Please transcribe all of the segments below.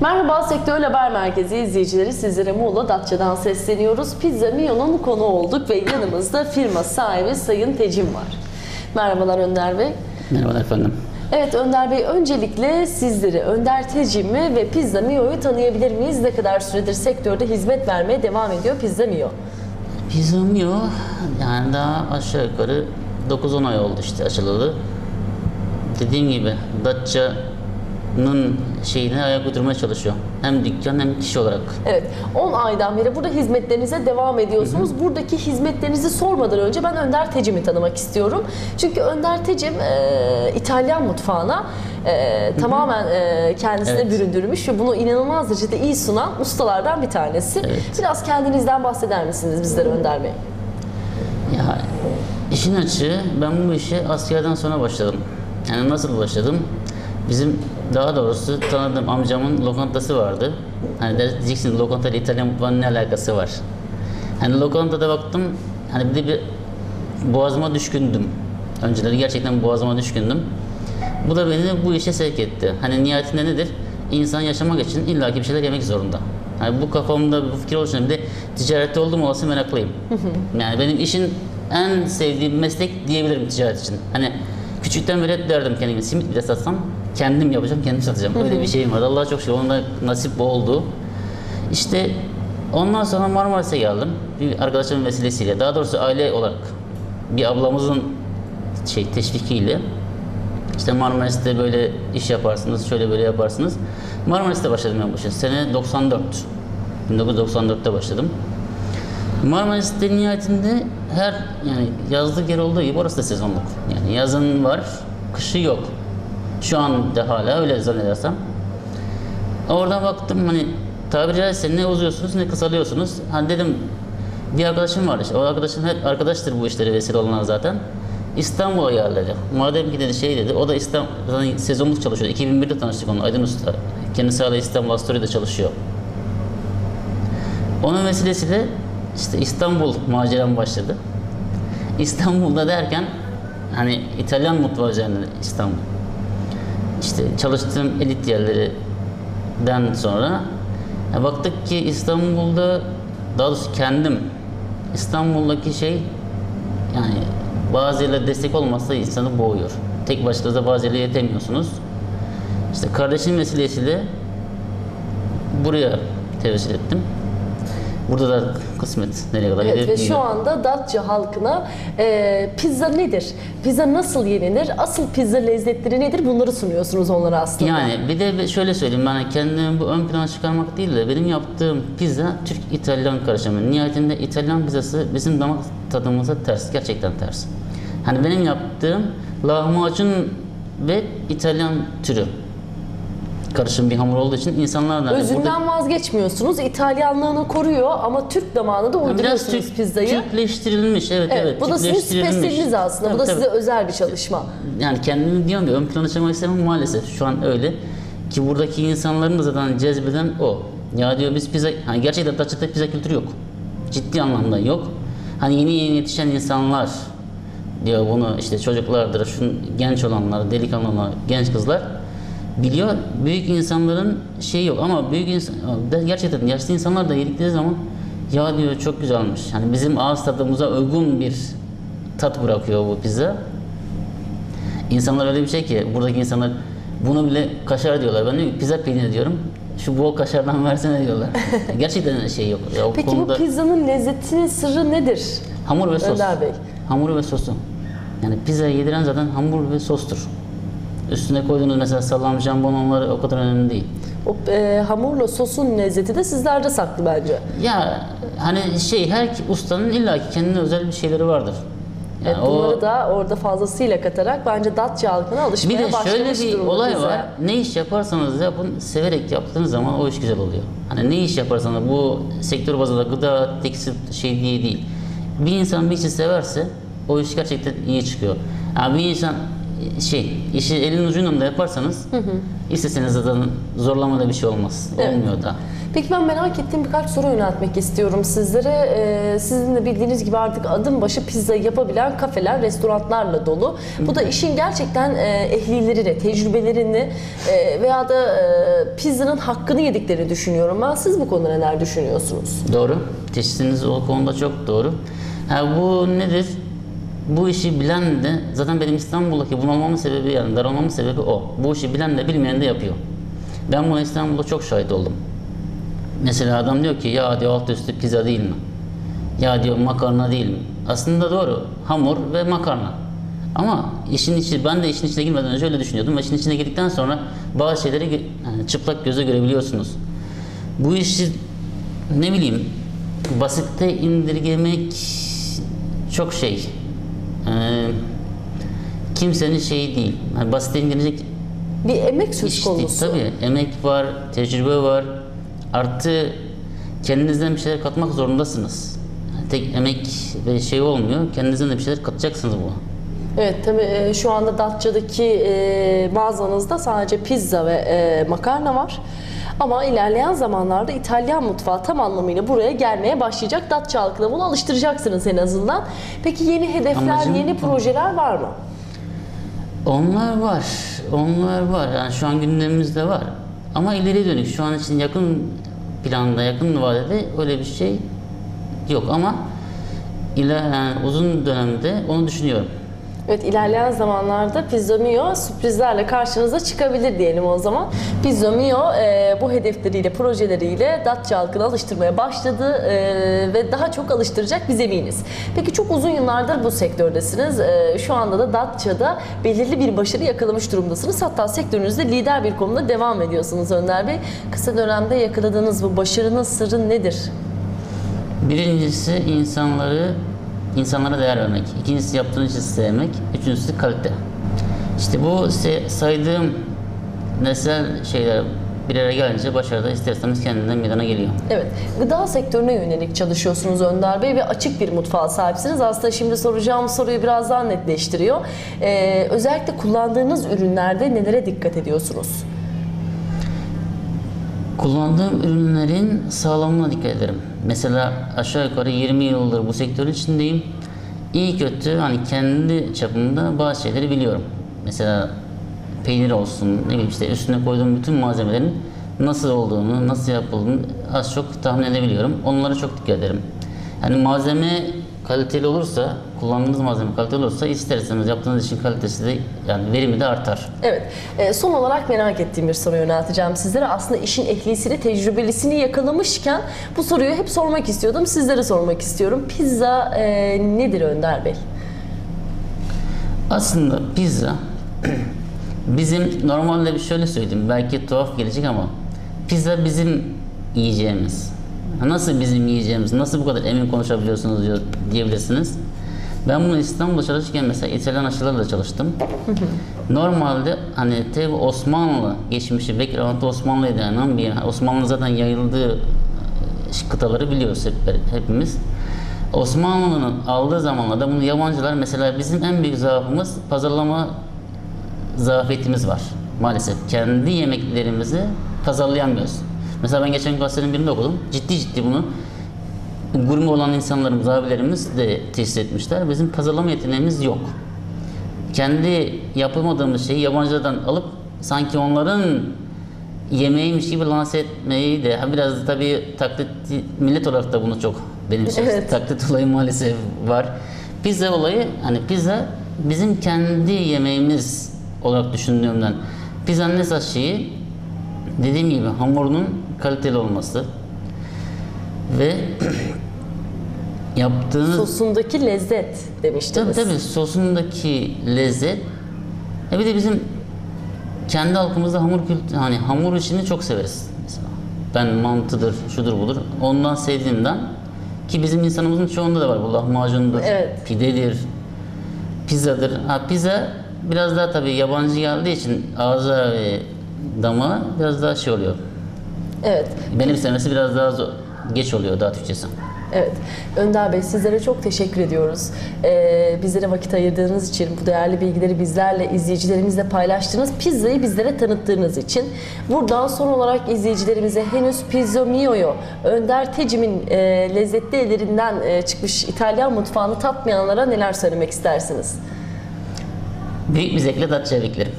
Merhaba Sektör Haber Merkezi izleyicileri sizlere Muğla Datça'dan sesleniyoruz. Pizza Mio'nun konu olduk ve yanımızda firma sahibi Sayın Tecim var. Merhabalar Önder Bey. Merhabalar efendim. Evet Önder Bey öncelikle sizleri Önder Tecim'i ve Pizza Mio'yu tanıyabilir miyiz? Ne kadar süredir sektörde hizmet vermeye devam ediyor Pizza Mio? Bizim yok. Yani daha aşağı yukarı 9-10 ay oldu işte açılalı. Dediğim gibi Datça'nın şeyine ayak uydurmaya çalışıyor. Hem dükkan hem kişi olarak. Evet 10 aydan beri burada hizmetlerinize devam ediyorsunuz. Buradaki hizmetlerinizi sormadan önce ben Önder Tecim'i tanımak istiyorum. Çünkü Önder Tecim e, İtalyan mutfağına e, tamamen e, kendisine Evet. büründürmüş ve bunu inanılmaz derecede iyi sunan ustalardan bir tanesi. Evet. Biraz kendinizden bahseder misiniz bizlere Önder Bey? Ya işin açığı ben bu işe askerden sonra başladım. Yani nasıl başladım? Bizim daha doğrusu tanıdığım amcamın lokantası vardı. Hani der- diyeceksin lokanta ile İtalyan mutfağının ne alakası var? Hani lokantada baktım hani bir de bir boğazıma düşkündüm. Önceleri gerçekten boğazıma düşkündüm. Bu da beni bu işe sevk etti. Hani nihayetinde nedir? İnsan yaşamak için illaki bir şeyler yemek zorunda. Hani bu kafamda bu fikir oluşunca bir de ticarette olduğum olası meraklıyım. yani benim işin en sevdiğim meslek diyebilirim ticaret için. Hani küçükten beri hep derdim kendime simit bile satsam kendim yapacağım, kendim satacağım. Öyle bir şeyim var. Allah'a çok şükür. Onda nasip oldu. İşte ondan sonra Marmaris'e geldim. Bir arkadaşımın vesilesiyle. Daha doğrusu aile olarak bir ablamızın şey teşvikiyle işte Marmaris'te böyle iş yaparsınız, şöyle böyle yaparsınız. Marmaris'te başladım ben bu işe. Sene 94. 1994'te başladım. Marmaris'te nihayetinde her yani yazlık yer olduğu gibi orası da sezonluk. Yani yazın var, kışı yok. Şu an da hala öyle zannedersem. Oradan baktım hani tabiri caizse ne uzuyorsunuz ne kısalıyorsunuz. Hani dedim bir arkadaşım var işte. O arkadaşım hep arkadaştır bu işlere vesile olanlar zaten. İstanbul'a geldi dedi. Madem ki dedi şey dedi. O da İstanbul zaten sezonluk çalışıyor. 2001'de tanıştık onunla Aydın Usta. Kendisi hala İstanbul Astoria'da çalışıyor. Onun vesilesiyle işte İstanbul maceram başladı. İstanbul'da derken hani İtalyan mutfağı üzerine İstanbul. İşte çalıştığım elit yerlerinden sonra ya baktık ki İstanbul'da daha doğrusu kendim İstanbul'daki şey yani bazı yerler destek olmazsa insanı boğuyor. Tek başınıza bazı yerlere yetemiyorsunuz. İşte kardeşim vesilesiyle buraya tevessül ettim. Burada da kısmet nereye kadar Evet gider ve şu bilmiyorum. anda Datça halkına e, pizza nedir? Pizza nasıl yenir? Asıl pizza lezzetleri nedir? Bunları sunuyorsunuz onlara aslında. Yani bir de şöyle söyleyeyim ben kendimi bu ön plana çıkarmak değil de benim yaptığım pizza Türk-İtalyan karışımı. Nihayetinde İtalyan pizzası bizim damak tadımıza ters, gerçekten ters. Hani benim yaptığım lahmacun ve İtalyan türü karışım bir hamur olduğu için insanlar da hani Özünden burada- vazgeçmiyorsunuz. İtalyanlığını koruyor ama Türk damağına da Yani uyduruyorsunuz biraz Türk, pizzayı. Türkleştirilmiş evet evet. bu da sizin Türkleştirilmiş. spesiyeliniz aslında. bu Tabii, da tabii. size özel bir çalışma. yani kendimi diyorum ya ön plana çıkmak istemem maalesef şu an öyle ki buradaki insanların da zaten cezbeden o. Ya diyor biz pizza, hani gerçekten Datça'da pizza kültürü yok. Ciddi anlamda yok. Hani yeni yeni yetişen insanlar diyor bunu işte çocuklardır, şu genç olanlar, delikanlılar, genç kızlar biliyor. Büyük insanların şeyi yok ama büyük insan, gerçekten yaşlı insanlar da yedikleri zaman ya diyor çok güzelmiş. Hani bizim ağız tadımıza uygun bir tat bırakıyor bu pizza. İnsanlar öyle bir şey ki buradaki insanlar bunu bile kaşar diyorlar. Ben diyorum pizza peyniri diyorum. Şu bol kaşardan versene diyorlar. Gerçekten şey yok. Ya Peki bu konuda pizzanın lezzetinin sırrı nedir? hamur ve sos. Önder Bey. Hamuru ve sosu. Yani pizza yediren zaten hamur ve sostur. Üstüne koyduğunuz mesela salam, jambon onları o kadar önemli değil. O e, hamurla sosun lezzeti de sizlerde saklı bence. Ya hani şey her ustanın illaki kendine özel bir şeyleri vardır. Evet, Yani o- bunları da orada fazlasıyla katarak bence Datça halkına alışmaya Bir de şöyle başlamış bir olay pizza. var. Ne iş yaparsanız yapın severek yaptığınız zaman o iş güzel oluyor. Hani ne iş yaparsanız bu sektör bazında gıda, tekstil şey diye değil. Bir insan bir işi severse o iş gerçekten iyi çıkıyor. Yani bir insan şey işi elin ucuyla da yaparsanız isteseniz zaten zorlamada bir şey olmaz. Evet. Olmuyor da. Peki ben merak ettiğim birkaç soru yöneltmek istiyorum sizlere. Ee, sizin de bildiğiniz gibi artık adım başı pizza yapabilen kafeler, restoranlarla dolu. Bu da işin gerçekten e, ehlilerini, tecrübelerini e, veya da e, pizzanın hakkını yediklerini düşünüyorum ben. Siz bu konuda neler düşünüyorsunuz? Doğru. Teşhisiniz o konuda çok doğru. Ha, bu nedir? Bu işi bilen de zaten benim İstanbul'daki bunalmamın sebebi yani daralmamın sebebi o. Bu işi bilen de bilmeyen de yapıyor. Ben buna İstanbul'da çok şahit oldum. Mesela adam diyor ki ya diyor alt üstü pizza değil mi? Ya diyor makarna değil mi? Aslında doğru. Hamur ve makarna. Ama işin içi, ben de işin içine girmeden önce öyle düşünüyordum. Ve işin içine girdikten sonra bazı şeyleri yani çıplak göze görebiliyorsunuz. Bu işi ne bileyim basitte indirgemek çok şey. Ee, kimsenin şeyi değil. Yani basitte indirecek Bir emek söz iş değil. konusu. Tabii emek var, tecrübe var. Artı kendinizden bir şeyler katmak zorundasınız. Yani tek emek ve şey olmuyor. Kendinizden de bir şeyler katacaksınız bu. Evet tabii e, şu anda Datça'daki e, mağazanızda sadece pizza ve e, makarna var. Ama ilerleyen zamanlarda İtalyan mutfağı tam anlamıyla buraya gelmeye başlayacak. Datça halkına bunu alıştıracaksınız en azından. Peki yeni hedefler, Amacım yeni projeler var mı? Onlar var. Onlar var. Yani şu an gündemimizde var. Ama ileriye dönük şu an için yakın planda, yakın vadede öyle bir şey yok ama iler, yani uzun dönemde onu düşünüyorum. Evet ilerleyen zamanlarda Pizza Mio sürprizlerle karşınıza çıkabilir diyelim o zaman. Pizza Mio e, bu hedefleriyle, projeleriyle Datça halkını alıştırmaya başladı e, ve daha çok alıştıracak biz eminiz. Peki çok uzun yıllardır bu sektördesiniz. E, şu anda da Datça'da belirli bir başarı yakalamış durumdasınız. Hatta sektörünüzde lider bir konumda devam ediyorsunuz Önder Bey. Kısa dönemde yakaladığınız bu başarının sırrı nedir? Birincisi insanları insanlara değer vermek. İkincisi yaptığınız işi sevmek. Üçüncüsü kalite. İşte bu saydığım nesel şeyler bir araya gelince başarıda ister istemez kendinden meydana geliyor. Evet, gıda sektörüne yönelik çalışıyorsunuz Önder Bey ve açık bir mutfağa sahipsiniz. Aslında şimdi soracağım soruyu biraz daha netleştiriyor. Ee, özellikle kullandığınız ürünlerde nelere dikkat ediyorsunuz? Kullandığım ürünlerin sağlamlığına dikkat ederim. Mesela aşağı yukarı 20 yıldır bu sektörün içindeyim. İyi kötü hani kendi çapımda bazı şeyleri biliyorum. Mesela peynir olsun, ne bileyim işte üstüne koyduğum bütün malzemelerin nasıl olduğunu, nasıl yapıldığını az çok tahmin edebiliyorum. Onlara çok dikkat ederim. Yani malzeme kaliteli olursa, kullandığınız malzeme kaliteli olursa ister istemez yaptığınız işin kalitesi de yani verimi de artar. Evet, e, son olarak merak ettiğim bir soru yönelteceğim sizlere. Aslında işin ehlisini, tecrübelisini yakalamışken bu soruyu hep sormak istiyordum. Sizlere sormak istiyorum. Pizza e, nedir Önder Bey? Aslında pizza bizim normalde bir şöyle söyleyeyim belki tuhaf gelecek ama pizza bizim yiyeceğimiz. Nasıl bizim yiyeceğimiz, nasıl bu kadar emin konuşabiliyorsunuz diyor, diyebilirsiniz. Ben bunu İstanbul'da çalışırken mesela İtalyan aşçılarla çalıştım. Normalde hani tabi Osmanlı geçmişi, background'ı Osmanlı'ya dayanan bir Osmanlı zaten yayıldığı e, kıtaları biliyoruz hep, hepimiz. Osmanlı'nın aldığı zamanlarda bunu yabancılar mesela bizim en büyük zaafımız pazarlama zafiyetimiz var maalesef. Kendi yemeklerimizi pazarlayamıyoruz. Mesela ben geçen gazetenin birinde okudum. Ciddi ciddi bunu gurme olan insanlarımız, abilerimiz de tesis etmişler. Bizim pazarlama yeteneğimiz yok. Kendi yapamadığımız şeyi yabancılardan alıp sanki onların yemeğiymiş gibi lanse etmeyi de ha biraz da tabii taklit millet olarak da bunu çok benimsiyoruz. Evet. Taklit olayı maalesef var. Pizza olayı hani pizza bizim kendi yemeğimiz olarak düşündüğümden pizzanın esas şeyi dediğim gibi hamurunun kaliteli olması ve yaptığınız Sosundaki lezzet Tabii demiştiniz. tabii sosundaki lezzet. E bir de bizim kendi halkımızda hamur kültürü, hani hamur işini çok severiz mesela. Ben mantıdır, şudur budur. Ondan sevdiğimden ki bizim insanımızın çoğunda da var bu lahmacundur, Evet. pidedir, pizzadır. Ha pizza biraz daha tabii yabancı geldiği için ağza ve dama biraz daha şey oluyor. Evet. Benimsemesi biraz daha zor, geç oluyor daha Türkçesi. Evet. Önder Bey sizlere çok teşekkür ediyoruz. Ee, bizlere vakit ayırdığınız için, bu değerli bilgileri bizlerle, izleyicilerimizle paylaştığınız, pizzayı bizlere tanıttığınız için. Buradan son olarak izleyicilerimize henüz Pizzo Mio'yu, Önder Tecim'in e, lezzetli ellerinden e, çıkmış İtalyan mutfağını tatmayanlara neler söylemek istersiniz? Büyük bir zevkle beklerim.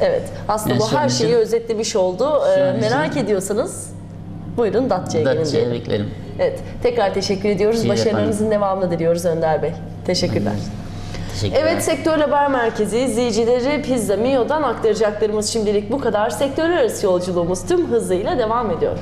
Evet. Aslında bu her şeyi özetlemiş oldu. Ee, merak ediyorsanız buyurun Datça'ya gelin Datça'ya beklerim. Evet. Tekrar teşekkür ediyoruz. İyi Başarılarınızın devamını diliyoruz Önder Bey. Teşekkürler. Teşekkürler. Evet Sektör Haber Merkezi izleyicileri Pizza Mio'dan aktaracaklarımız şimdilik bu kadar. Sektör arası yolculuğumuz tüm hızıyla devam ediyor.